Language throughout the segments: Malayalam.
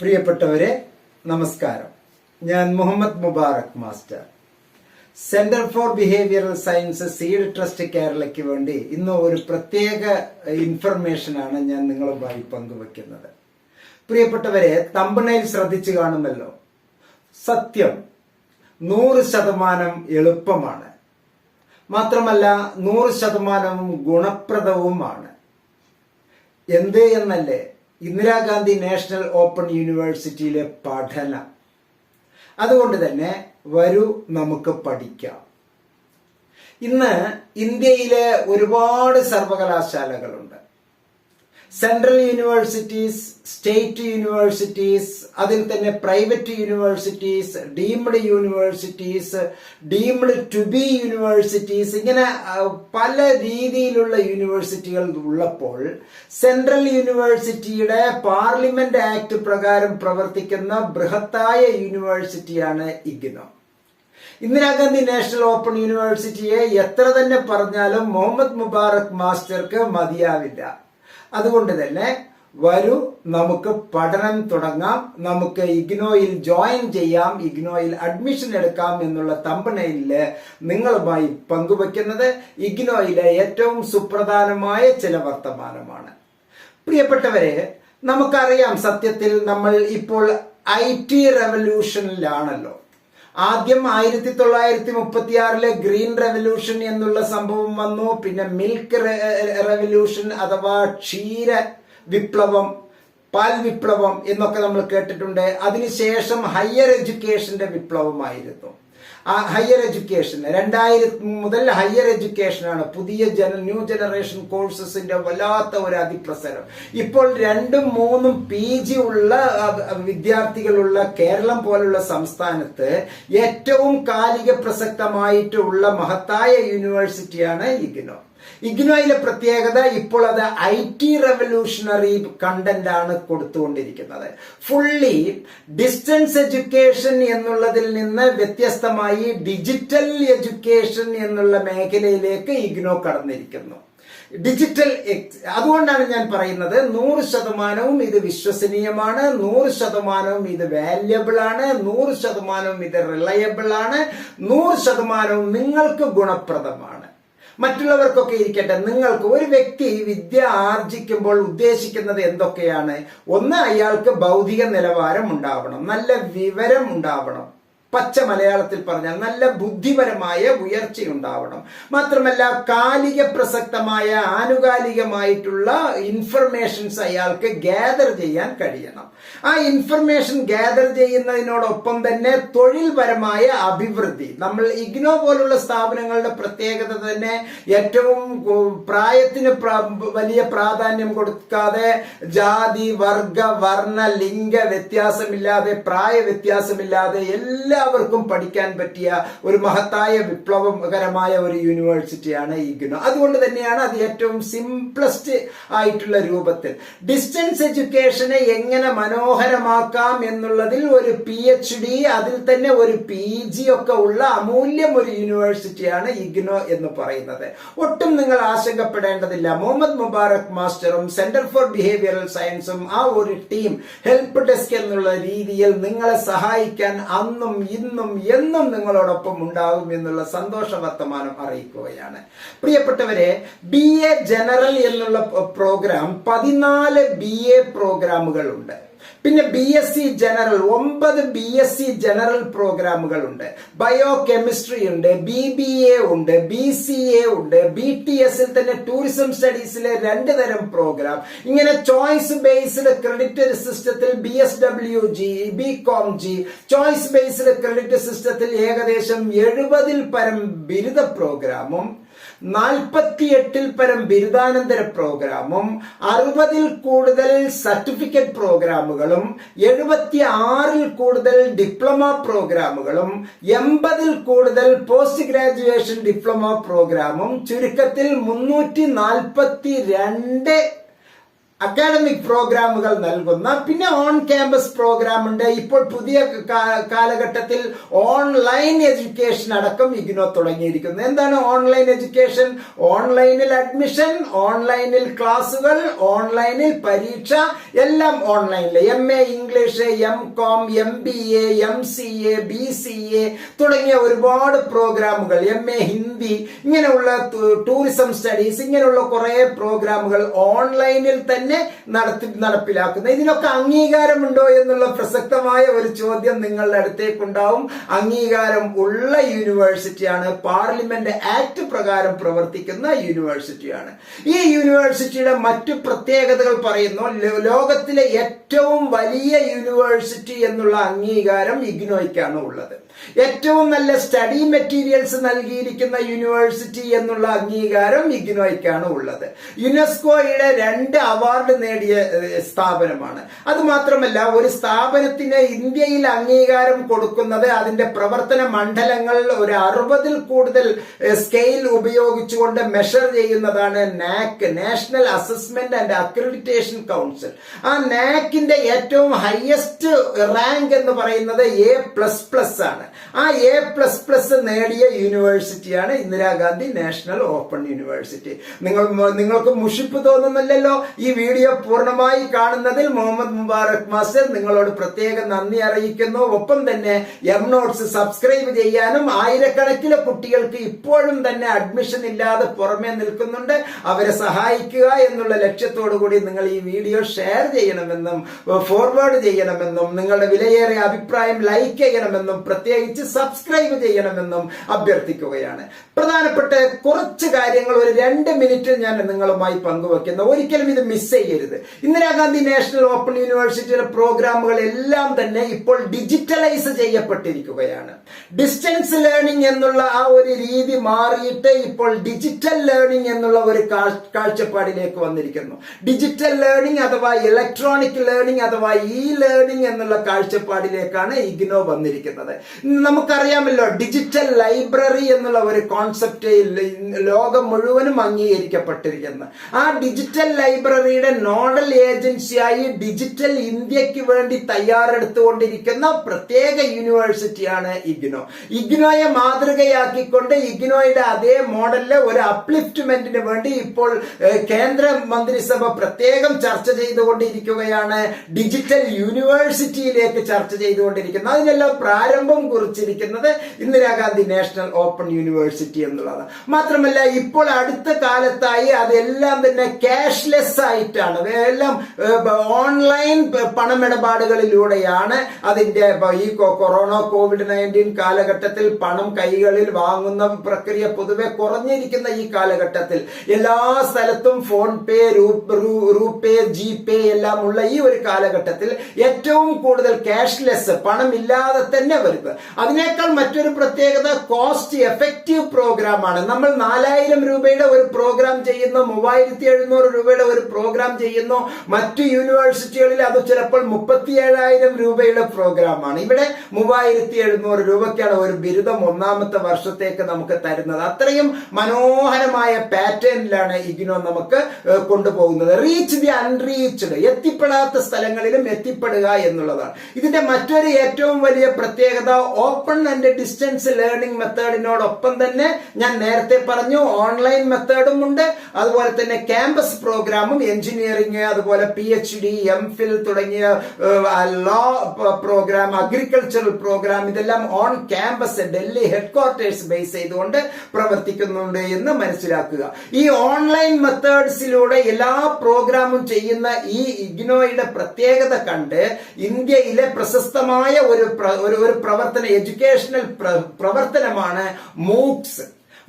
പ്രിയപ്പെട്ടവരെ നമസ്കാരം. ഞാൻ Muhammad Mubarak master. Centre for behavioural science seed trust കേരളയ്ക്ക് വേണ്ടി ഇന്ന് ഒരു പ്രത്യേക ഇൻഫർമേഷനാണ് ഞാൻ നിങ്ങളുമായി പങ്കുവെക്കുന്നത്. പ്രിയപ്പെട്ടവരെ തമ്പണയിൽ ശ്രദ്ധിച്ചു കാണുമല്ലോ. സത്യം നൂറ് ശതമാനം എളുപ്പമാണ്. മാത്രമല്ല നൂറ് ശതമാനവും ഗുണപ്രദവുമാണ്. എന്ത് എന്നല്ലേ? ഇന്ദിരാഗാന്ധി നാഷണൽ ഓപ്പൺ യൂണിവേഴ്സിറ്റിയിലെ പഠനം. അതുകൊണ്ട് തന്നെ വരൂ നമുക്ക് പഠിക്കാം. ഇന്ന് ഇന്ത്യയിലെ ഒരുപാട് സർവകലാശാലകളുണ്ട്. സെൻട്രൽ യൂണിവേഴ്സിറ്റീസ് സ്റ്റേറ്റ് യൂണിവേഴ്സിറ്റീസ് അതിൽ തന്നെ private universities deemed universities deemed to be universities ഇങ്ങനെ പല രീതിയിലുള്ള യൂണിവേഴ്സിറ്റികൾ ഉള്ളപ്പോൾ സെൻട്രൽ യൂണിവേഴ്സിറ്റിയുടെ പാർലമെന്റ് ആക്ട് പ്രകാരം പ്രവർത്തിക്കുന്ന ബൃഹത്തായ യൂണിവേഴ്സിറ്റിയാണ് ഇഗ്നോ. ഇന്ദിരാഗാന്ധി നാഷണൽ ഓപ്പൺ യൂണിവേഴ്സിറ്റിയെ എത്ര തന്നെ പറഞ്ഞാലും മുഹമ്മദ് മുബാറക് മാസ്റ്റർക്ക് മതിയാവില്ല. അതുകൊണ്ട് തന്നെ വരൂ നമുക്ക് പഠനം തുടങ്ങാം നമുക്ക് ഇഗ്നോയിൽ ജോയിൻ ചെയ്യാം ഇഗ്നോയിൽ അഡ്മിഷൻ എടുക്കാം എന്നുള്ള തമ്പനയിൽ നിങ്ങളുമായി പങ്കുവയ്ക്കുന്നത് ഇഗ്നോയിലെ ഏറ്റവും സുപ്രധാനമായ ചില വർത്തമാനമാണ്. പ്രിയപ്പെട്ടവരെ നമുക്കറിയാം സത്യത്തിൽ നമ്മൾ ഇപ്പോൾ ഐ ടി റെവല്യൂഷനിലാണല്ലോ. ആദ്യം ആയിരത്തി തൊള്ളായിരത്തി മുപ്പത്തി ആറിലെ ഗ്രീൻ റെവല്യൂഷൻ എന്നുള്ള സംഭവം വന്നു. പിന്നെ മിൽക്ക് റെവല്യൂഷൻ അഥവാ ക്ഷീര വിപ്ലവം പാൽ വിപ്ലവം എന്നൊക്കെ നമ്മൾ കേട്ടിട്ടുണ്ട്. അതിനുശേഷം ഹയർ എഡ്യൂക്കേഷന്റെ വിപ്ലവമായിരുന്നു. ഹയർ എഡ്യൂക്കേഷൻ രണ്ടായിരം മുതൽ ഹയർ എഡ്യൂക്കേഷനാണ് പുതിയ ജന ന്യൂ ജനറേഷൻ കോഴ്സസിന്റെ വല്ലാത്ത ഒരു അതിപ്രസരം. ഇപ്പോൾ രണ്ടും മൂന്നും പി ജി ഉള്ള വിദ്യാർത്ഥികളുള്ള കേരളം പോലുള്ള സംസ്ഥാനത്ത് ഏറ്റവും കാലിക പ്രസക്തമായിട്ടുള്ള മഹത്തായ യൂണിവേഴ്സിറ്റിയാണ് ഇഗ്നോ ഇഗ്നോയിലെ പ്രത്യേകത ഇപ്പോൾ അത് ഐ ടി റെവല്യൂഷണറി കണ്ടന്റ് ആണ് കൊടുത്തുകൊണ്ടിരിക്കുന്നത്. ഫുള്ളി ഡിസ്റ്റൻസ് എഡ്യൂക്കേഷൻ എന്നുള്ളതിൽ നിന്ന് വ്യത്യസ്തമായി ഡിജിറ്റൽ എഡ്യൂക്കേഷൻ എന്നുള്ള മേഖലയിലേക്ക് ഇഗ്നോ കടന്നിരിക്കുന്നു. ഡിജിറ്റൽ അതുകൊണ്ടാണ് ഞാൻ പറയുന്നത് നൂറ് ശതമാനവും ഇത് വിശ്വസനീയമാണ് നൂറ് ശതമാനവും ഇത് വാല്യബിൾ ആണ് നൂറ് ശതമാനവും ഇത് റിലയബിൾ ആണ് നൂറ് ശതമാനവും നിങ്ങൾക്ക് ഗുണപ്രദമാണ്. മറ്റുള്ളവർക്കൊക്കെ ഇരിക്കട്ടെ. നിങ്ങൾക്ക് ഒരു വ്യക്തി വിദ്യ ആർജിക്കുമ്പോൾ ഉദ്ദേശിക്കുന്നത് എന്തൊക്കെയാണ്? ഒന്ന് അയാൾക്ക് ഭൗതിക നിലവാരം ഉണ്ടാവണം. നല്ല വിവരം ഉണ്ടാവണം. പച്ച മലയാളത്തിൽ പറഞ്ഞാൽ നല്ല ബുദ്ധിപരമായ ഉയർച്ചയുണ്ടാവണം. മാത്രമല്ല കാലിക പ്രസക്തമായ ആനുകാലികമായിട്ടുള്ള ഇൻഫർമേഷൻസ് അയാൾക്ക് ഗ്യാദർ ചെയ്യാൻ കഴിയണം. ആ ഇൻഫർമേഷൻ ഗ്യാദർ ചെയ്യുന്നതിനോടൊപ്പം തന്നെ തൊഴിൽപരമായ അഭിവൃദ്ധി. നമ്മൾ ഇഗ്നോ പോലുള്ള സ്ഥാപനങ്ങളുടെ പ്രത്യേകത തന്നെ ഏറ്റവും പ്രായത്തിന് വലിയ പ്രാധാന്യം കൊടുക്കാതെ ജാതി വർഗ വർണ ലിംഗ വ്യത്യാസമില്ലാതെ പ്രായ വ്യത്യാസമില്ലാതെ എല്ലാവർക്കും പഠിക്കാൻ പറ്റിയ ഒരു മഹത്തായ വിപ്ലവകരമായ ഒരു യൂണിവേഴ്സിറ്റിയാണ് ഇഗ്നോ അതുകൊണ്ട് തന്നെയാണ് അത് ഏറ്റവും സിംപ്ലസ്റ്റ് ആയിട്ടുള്ള രൂപത്തിൽ. ഡിസ്റ്റൻസ് എഡ്യൂക്കേഷനെ എങ്ങനെ മനോഹരമാക്കാം എന്നുള്ളതിൽ ഒരു പി എച്ച് ഡി അതിൽ തന്നെ ഒരു പി ജി ഒക്കെ ഉള്ള അമൂല്യം ഒരു യൂണിവേഴ്സിറ്റിയാണ് ഇഗ്നോ എന്ന് പറയുന്നത്. ഒട്ടും നിങ്ങൾ ആശങ്കപ്പെടേണ്ടതില്ല. മുഹമ്മദ് മുബാറക് മാസ്റ്ററും സെന്റർ ഫോർ ബിഹേവിയറൽ സയൻസും ആ ഒരു ടീം ഹെൽപ്പ് ഡെസ്ക് എന്നുള്ള രീതിയിൽ നിങ്ങളെ സഹായിക്കാൻ അന്നും ഇന്നും എന്നും നിങ്ങളോടൊപ്പം ഉണ്ടാകും എന്നുള്ള സന്തോഷ വർത്തമാനം അറിയിക്കുകയാണ്. പ്രിയപ്പെട്ടവരെ ബി എ ജനറൽ എന്നുള്ള പ്രോഗ്രാം പതിനാല് ബി എ പ്രോഗ്രാമുകളുണ്ട് പിന്നെ ബി എസ് സി ജനറൽ ഒമ്പത് ബി എസ് സി ജനറൽ പ്രോഗ്രാമുകൾ ഉണ്ട് ബയോ കെമിസ്ട്രി ഉണ്ട് ബി ബി എ ഉണ്ട് ബി സി എ ഉണ്ട് ബി ടി എസിൽ തന്നെ ടൂറിസം സ്റ്റഡീസിലെ രണ്ട് തരം പ്രോഗ്രാം ഇങ്ങനെ ചോയ്സ് ബേസ്ഡ് ക്രെഡിറ്റ് സിസ്റ്റത്തിൽ B S W G B com G choice based credit സിസ്റ്റത്തിൽ ഏകദേശം എഴുപതിൽ പരം ബിരുദ പ്രോഗ്രാമും നാൽപ്പത്തിയെട്ടിൽ പരം ബിരുദാനന്തര പ്രോഗ്രാമും അറുപതിൽ കൂടുതൽ സർട്ടിഫിക്കറ്റ് പ്രോഗ്രാമുകളും എഴുപത്തി ആറിൽ കൂടുതൽ ഡിപ്ലോമ പ്രോഗ്രാമുകളും എൺപതിൽ കൂടുതൽ പോസ്റ്റ് ഗ്രാജുവേഷൻ ഡിപ്ലോമ പ്രോഗ്രാമും ചുരുക്കത്തിൽ മുന്നൂറ്റി നാൽപ്പത്തി രണ്ട് അക്കാഡമിക് പ്രോഗ്രാമുകൾ നൽകുന്ന പിന്നെ ഓൺ ക്യാമ്പസ് പ്രോഗ്രാം ഉണ്ട് ഇപ്പോൾ പുതിയ കാലഘട്ടത്തിൽ ഓൺലൈൻ എഡ്യൂക്കേഷൻ അടക്കം ഇഗ്നോ തുടങ്ങിയിരിക്കുന്നു. എന്താണ് ഓൺലൈൻ എഡ്യൂക്കേഷൻ? ഓൺലൈനിൽ അഡ്മിഷൻ ഓൺലൈനിൽ ക്ലാസുകൾ ഓൺലൈനിൽ പരീക്ഷ എല്ലാം ഓൺലൈനിൽ. M A English M com M B A M C A B C A തുടങ്ങിയ ഒരുപാട് പ്രോഗ്രാമുകൾ എം എ ഹിന്ദി ഇങ്ങനെയുള്ള ടൂറിസം സ്റ്റഡീസ് ഇങ്ങനെയുള്ള കുറേ പ്രോഗ്രാമുകൾ ഓൺലൈനിൽ തന്നെ നടത്തി നടപ്പിലാക്കുന്നത് ഇതിനൊക്കെ അംഗീകാരമുണ്ടോ എന്നുള്ള പ്രസക്തമായ ഒരു ചോദ്യം നിങ്ങളുടെ അടുത്തേക്കുണ്ടാവും. അംഗീകാരം ഉള്ള യൂണിവേഴ്സിറ്റിയാണ്. പാർലമെന്റ് ആക്ട് പ്രകാരം പ്രവർത്തിക്കുന്ന യൂണിവേഴ്സിറ്റിയാണ്. ഈ യൂണിവേഴ്സിറ്റിയുടെ മറ്റു പ്രത്യേകതകൾ പറയുന്നു. ലോകത്തിലെ ഏറ്റവും വലിയ യൂണിവേഴ്സിറ്റി എന്നുള്ള അംഗീകാരം ഇഗ്നോയ്ക്കാണ് ഉള്ളത്. ഏറ്റവും നല്ല സ്റ്റഡി മെറ്റീരിയൽസ് നൽകിയിരിക്കുന്ന യൂണിവേഴ്സിറ്റി എന്നുള്ള അംഗീകാരം ഇഗ്നോയ്ക്കാണ് ഉള്ളത്. യുനെസ്കോയുടെ രണ്ട് അവാർഡ് നേടിയ സ്ഥാപനമാണ്. അത് മാത്രമല്ല ഒരു സ്ഥാപനത്തിന് ഇന്ത്യയിൽ അംഗീകാരം കൊടുക്കുന്നത് അതിന്റെ പ്രവർത്തന മണ്ഡലങ്ങൾ ഒരു അറുപതിൽ കൂടുതൽ സ്കെയിൽ ഉപയോഗിച്ചുകൊണ്ട് മെഷർ ചെയ്യുന്നതാണ് NAAC national assessment and accreditation council ആ നാക്കിന്റെ ഏറ്റവും ഹയസ്റ്റ് റാങ്ക് എന്ന് പറയുന്നത് എ പ്ലസ് പ്ലസ് ആണ്. ആ എ പ്ലസ് പ്ലസ് നേടിയ യൂണിവേഴ്സിറ്റിയാണ് ഇന്ദിരാഗാന്ധി നാഷണൽ ഓപ്പൺ യൂണിവേഴ്സിറ്റി നിങ്ങൾ നിങ്ങൾക്ക് മുഷിപ്പ് തോന്നുന്നില്ലല്ലോ? ഈ വീഡിയോ പൂർണമായി കാണുന്നതിൽ മുഹമ്മദ് മുബാറക് മാസ്റ്റർ നിങ്ങളോട് പ്രത്യേക നന്ദി അറിയിക്കുന്നു. ഒപ്പം തന്നെ എം നോട്ട്സ് സബ്സ്ക്രൈബ് ചെയ്യാനും ആയിരക്കണക്കിന് കുട്ടികൾക്ക് ഇപ്പോഴും തന്നെ അഡ്മിഷൻ ഇല്ലാതെ പുറമേ നിൽക്കുന്നുണ്ട്. അവരെ സഹായിക്കുക എന്നുള്ള ലക്ഷ്യത്തോടു കൂടി നിങ്ങൾ ഈ വീഡിയോ ഷെയർ ചെയ്യണമെന്നും ഫോർവേഡ് ചെയ്യണമെന്നും നിങ്ങളുടെ വിലയേറിയ അഭിപ്രായം ലൈക്ക് ചെയ്യണമെന്നും പ്രത്യേകിച്ച് സബ്സ്ക്രൈബ് ചെയ്യണമെന്നും അഭ്യർത്ഥിക്കുകയാണ്. പ്രധാനപ്പെട്ട കുറച്ച് കാര്യങ്ങൾ ഒരു രണ്ട് മിനിറ്റ് ഞാൻ നിങ്ങളുമായി പങ്കുവെക്കുന്നു ഒരിക്കലും ഇത് മിസ് ചെയ്യരുത്. ഇന്ദിരാഗാന്ധി നാഷണൽ ഓപ്പൺ യൂണിവേഴ്സിറ്റിയുടെ പ്രോഗ്രാമുകൾ എല്ലാം തന്നെ ഇപ്പോൾ ഡിജിറ്റലൈസ് ചെയ്യപ്പെട്ടിരിക്കുകയാണ്. ഡിസ്റ്റൻസ് ലേണിംഗ് എന്നുള്ള ആ ഒരു രീതി മാറിയിട്ട് ഇപ്പോൾ ഡിജിറ്റൽ ലേണിംഗ് എന്നുള്ള ഒരു കാഴ്ചപ്പാടിലേക്ക് വന്നിരിക്കുന്നു. ഡിജിറ്റൽ ലേണിംഗ് അഥവാ ഇലക്ട്രോണിക് ലേണിംഗ് അഥവാ ഇ ലേണിംഗ് എന്നുള്ള കാഴ്ചപ്പാടിലേക്കാണ് ഇഗ്നോ വന്നിരിക്കുന്നത്. നമുക്കറിയാമല്ലോ ഡിജിറ്റൽ ലൈബ്രറി എന്നുള്ള ഒരു കോൺസെപ്റ്റ് ലോകം മുഴുവനും അംഗീകരിക്കപ്പെട്ടിരിക്കുന്നു. ആ ഡിജിറ്റൽ ലൈബ്രറിയുടെ നോഡൽ ഏജൻസിയായി ഡിജിറ്റൽ ഇന്ത്യയ്ക്ക് വേണ്ടി തയ്യാറെടുത്തുകൊണ്ടിരിക്കുന്ന പ്രത്യേക യൂണിവേഴ്സിറ്റിയാണ് ഇഗ്നോ. ഇഗ്നോയെ മാതൃകയാക്കിക്കൊണ്ട് ഇഗ്നോയുടെ അതേ മോഡലിലെ ഒരു അപ്ലിഫ്റ്റ്മെന്റിന് വേണ്ടി ഇപ്പോൾ കേന്ദ്ര മന്ത്രിസഭ പ്രത്യേകം ചർച്ച ചെയ്തുകൊണ്ടിരിക്കുകയാണ്. ഡിജിറ്റൽ യൂണിവേഴ്സിറ്റിയിലേക്ക് ചർച്ച ചെയ്തുകൊണ്ടിരിക്കുന്നത് അതിനെല്ലാം പ്രാരംഭം കുറിച്ചിരിക്കുന്നത് ഇന്ദിരാഗാന്ധി നാഷണൽ ഓപ്പൺ യൂണിവേഴ്സിറ്റി എന്നുള്ളതാണ്. മാത്രമല്ല ഇപ്പോൾ അടുത്ത കാലത്തായി അതെല്ലാം തന്നെ ക്യാഷ്ലെസ് ആയിട്ടാണ് അതെല്ലാം ഓൺലൈൻ പണമിടപാടുകളിലൂടെയാണ് അതിന്റെ ഈ കൊറോണ കോവിഡ് നയന്റീൻ കാലഘട്ടത്തിൽ പണം കൈകളിൽ വാങ്ങുന്ന പ്രക്രിയ പൊതുവെ കുറഞ്ഞിരിക്കുന്ന ഈ കാലഘട്ടത്തിൽ എല്ലാ സ്ഥലത്തും ഫോൺ പേ റൂപേ ജി പേ എല്ലാം ഉള്ള ഈ ഒരു കാലഘട്ടത്തിൽ ഏറ്റവും കൂടുതൽ ക്യാഷ്ലെസ് പണമില്ലാതെ തന്നെ വരുന്നത്. അതിനേക്കാൾ മറ്റൊരു പ്രത്യേകത കോസ്റ്റ് എഫക്റ്റീവ് പ്രോഗ്രാം ആണ് നമ്മൾ നാലായിരം രൂപയുടെ ഒരു പ്രോഗ്രാം ചെയ്യുന്ന മൂവായിരത്തി എഴുന്നൂറ് രൂപയുടെ ഒരു പ്രോഗ്രാം ചെയ്യുന്നു. മറ്റു യൂണിവേഴ്സിറ്റികളിൽ അത് ചിലപ്പോൾ മുപ്പത്തി ഏഴായിരം രൂപയുടെ പ്രോഗ്രാമാണ് ഇവിടെ മൂവായിരത്തി എഴുന്നൂറ് രൂപയ്ക്കാണ് ഒരു ബിരുദം ഒന്നാമത്തെ വർഷത്തേക്ക് നമുക്ക് തരുന്നത്. അത്രയും മനോഹരമായ പാറ്റേണിലാണ് ഇഗ്നോ നമുക്ക് കൊണ്ടുപോകുന്നത്. റീച്ച് ദി അൺറീച്ച്ഡ് എത്തിപ്പെടാത്ത സ്ഥലങ്ങളിലും എത്തിപ്പെടുക എന്നുള്ളതാണ്. ഇതിന്റെ മറ്റൊരു ഏറ്റവും വലിയ പ്രത്യേകത ഓപ്പൺ ആൻഡ് ഡിസ്റ്റൻസ് ലേണിംഗ് മെത്തേഡിനോടൊപ്പം തന്നെ ഞാൻ നേരത്തെ പറഞ്ഞു ഓൺലൈൻ മെത്തേഡും ഉണ്ട്. അതുപോലെ തന്നെ ക്യാമ്പസ് പ്രോഗ്രാമും എഞ്ചിനീയറിംഗ് അതുപോലെ P H D M phil തുടങ്ങിയ ലോ പ്രോഗ്രാം അഗ്രികൾച്ചറൽ പ്രോഗ്രാം ഇതെല്ലാം on campus Delhi headquarters base ചെയ്തുകൊണ്ട് പ്രവർത്തിക്കുന്നുണ്ട് എന്ന് മനസ്സിലാക്കുക. ഈ ഓൺലൈൻ മെത്തേഡ്സിലൂടെ എല്ലാ പ്രോഗ്രാമും ചെയ്യുന്ന ഈ ഇഗ്നോയുടെ പ്രത്യേകത കണ്ട് ഇന്ത്യയിലെ പ്രശസ്തമായ ഒരു ഒരു പ്രവർത്തന എഡ്യൂക്കേഷണൽ പ്രവർത്തനമാണ് MOOCs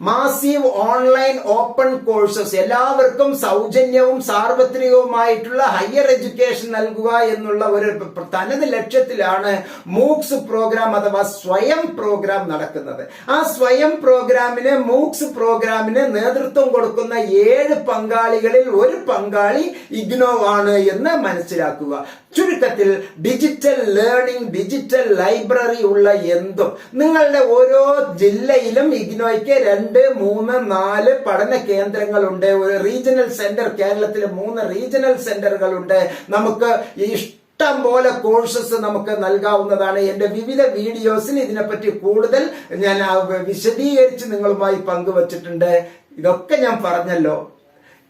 massive online open courses എല്ലാവർക്കും സൗജന്യവും സാർവത്രികവുമായിട്ടുള്ള ഹയർ എഡ്യൂക്കേഷൻ നൽകുക എന്നുള്ള ഒരു തനത് ലക്ഷ്യത്തിലാണ് മൂക്സ് പ്രോഗ്രാം അഥവാ സ്വയം പ്രോഗ്രാം നടക്കുന്നത്. ആ സ്വയം പ്രോഗ്രാമിന് മൂക്സ് പ്രോഗ്രാമിന് നേതൃത്വം കൊടുക്കുന്ന ഏഴ് പങ്കാളികളിൽ ഒരു പങ്കാളി ഇഗ്നോ ആണ് എന്ന് മനസ്സിലാക്കുക. ചുരുക്കത്തിൽ ഡിജിറ്റൽ ലേണിംഗ് ഡിജിറ്റൽ ലൈബ്രറി ഉള്ള എന്തും. നിങ്ങളുടെ ഓരോ ജില്ലയിലും ഇഗ്നോയ്ക്ക് രണ്ട് രണ്ട് മൂന്ന് നാല് പഠന കേന്ദ്രങ്ങളുണ്ട്. ഒരു റീജിയണൽ സെന്റർ കേരളത്തിൽ മൂന്ന് റീജിയണൽ സെന്ററുകളുണ്ട് നമുക്ക് ഇഷ്ടം പോലെ കോഴ്സസ് നമുക്ക് നൽകാവുന്നതാണ്. എന്റെ വിവിധ വീഡിയോസിൽ ഇതിനെപ്പറ്റി കൂടുതൽ ഞാൻ വിശദീകരിച്ച് നിങ്ങളുമായി പങ്കുവച്ചിട്ടുണ്ട്. ഇതൊക്കെ ഞാൻ പറഞ്ഞല്ലോ.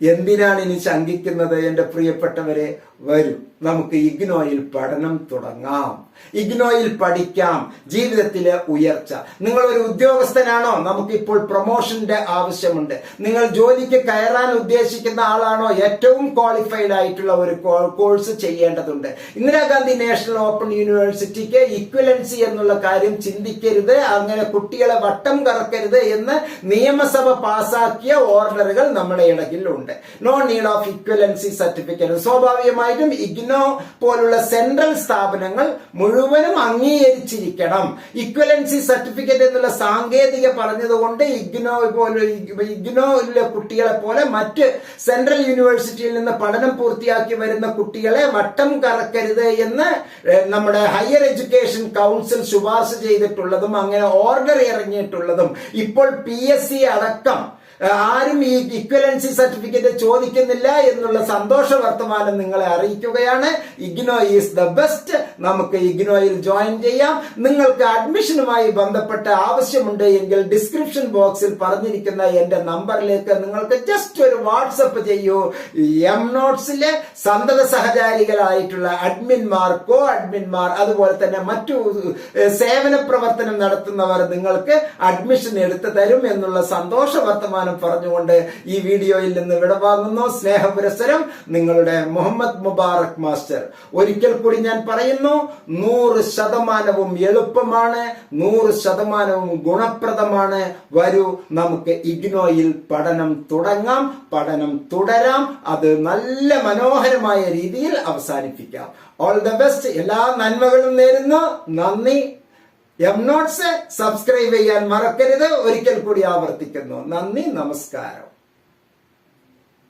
എന്തിനാണ് ഇനി ശങ്കിക്കുന്നത് എന്റെ പ്രിയപ്പെട്ടവരെ? വരും നമുക്ക് ഇഗ്നോയിൽ പഠനം തുടങ്ങാം. ഇഗ്നോയിൽ പഠിക്കാം. ജീവിതത്തിലെ ഉയർച്ച. നിങ്ങൾ ഒരു ഉദ്യോഗസ്ഥനാണോ? നമുക്കിപ്പോൾ പ്രൊമോഷന്റെ ആവശ്യമുണ്ട്. നിങ്ങൾ ജോലിക്ക് കയറാൻ ഉദ്ദേശിക്കുന്ന ആളാണോ? ഏറ്റവും ക്വാളിഫൈഡ് ആയിട്ടുള്ള ഒരു കോഴ്സ് ചെയ്യേണ്ടതുണ്ട്. ഇന്ദിരാഗാന്ധി നാഷണൽ ഓപ്പൺ യൂണിവേഴ്സിറ്റിക്ക് ഇക്വലൻസി എന്നുള്ള കാര്യം ചിന്തിക്കരുത്. അങ്ങനെ കുട്ടികളെ വട്ടം കറക്കരുത് എന്ന് നിയമസഭ പാസാക്കിയ ഓർഡറുകൾ നമ്മുടെ ഇടയിൽ ഉണ്ട് no need of equivalency certificate സ്വാഭാവികമായിട്ടും ഇഗ്നോ പോലുള്ള സെൻട്രൽ സ്ഥാപനങ്ങൾ മുഴുവനും അംഗീകരിച്ചിരിക്കണം. ഇക്വലൻസി സർട്ടിഫിക്കറ്റ് എന്നുള്ള സാങ്കേതിക പറഞ്ഞതുകൊണ്ട് ഇഗ്നോ പോലെ ഇഗ്നോയിലെ കുട്ടികളെ പോലെ മറ്റ് സെൻട്രൽ യൂണിവേഴ്സിറ്റിയിൽ നിന്ന് പഠനം പൂർത്തിയാക്കി വരുന്ന കുട്ടികളെ വട്ടം കറക്കരുത് എന്ന് നമ്മുടെ ഹയർ എഡ്യൂക്കേഷൻ കൗൺസിൽ ശുപാർശ ചെയ്തിട്ടുള്ളതും അങ്ങനെ ഓർഡർ ഇറങ്ങിയിട്ടുള്ളതും. ഇപ്പോൾ പി അടക്കം ആരും ഈ ഇക്വലൻസി സർട്ടിഫിക്കറ്റ് ചോദിക്കുന്നില്ല എന്നുള്ള സന്തോഷ വർത്തമാനം നിങ്ങളെ അറിയിക്കുകയാണ്. ഇഗ്നോ ഈസ് ദ ബെസ്റ്റ് നമുക്ക് ഇഗ്നോയിൽ ജോയിൻ ചെയ്യാം. നിങ്ങൾക്ക് അഡ്മിഷനുമായി ബന്ധപ്പെട്ട ആവശ്യമുണ്ട് എങ്കിൽ ഡിസ്ക്രിപ്ഷൻ ബോക്സിൽ പറഞ്ഞിരിക്കുന്ന എന്റെ നമ്പറിലേക്ക് നിങ്ങൾക്ക് ജസ്റ്റ് ഒരു വാട്സപ്പ് ചെയ്യൂ. എം നോട്ട്സിലെ സന്തത സഹചാരികളായിട്ടുള്ള അഡ്മിൻമാർ കോ അഡ്മിൻമാർ അതുപോലെ തന്നെ മറ്റു സേവന പ്രവർത്തനം നടത്തുന്നവർ നിങ്ങൾക്ക് അഡ്മിഷൻ എടുത്തു തരും എന്നുള്ള സന്തോഷ വർത്തമാനം പറഞ്ഞുകൊണ്ട് ഈ വീഡിയോയിൽ നിന്ന് വിടവാങ്ങുന്നു. സ്നേഹപുരസരം നിങ്ങളുടെ മുഹമ്മദ് മുബാറക് മാസ്റ്റർ. ഒരിക്കൽ കൂടി ഞാൻ പറയുന്നു നൂറ് ശതമാനവും എളുപ്പമാണ് നൂറ് ശതമാനവും ഗുണപ്രദമാണ്. വരൂ നമുക്ക് ഇഗ്നോയിൽ പഠനം തുടങ്ങാം പഠനം തുടരാം. അത് നല്ല മനോഹരമായ രീതിയിൽ അവസാനിപ്പിക്കാം. ഓൾ ദ ബെസ്റ്റ് എല്ലാ നന്മകളും നേരുന്നു. നന്ദി. എം നോട്ട്സ് സബ്സ്ക്രൈബ് ചെയ്യാൻ മറക്കരുത്. ഒരിക്കൽ കൂടി ആവർത്തിക്കുന്നു. നന്ദി നമസ്കാരം.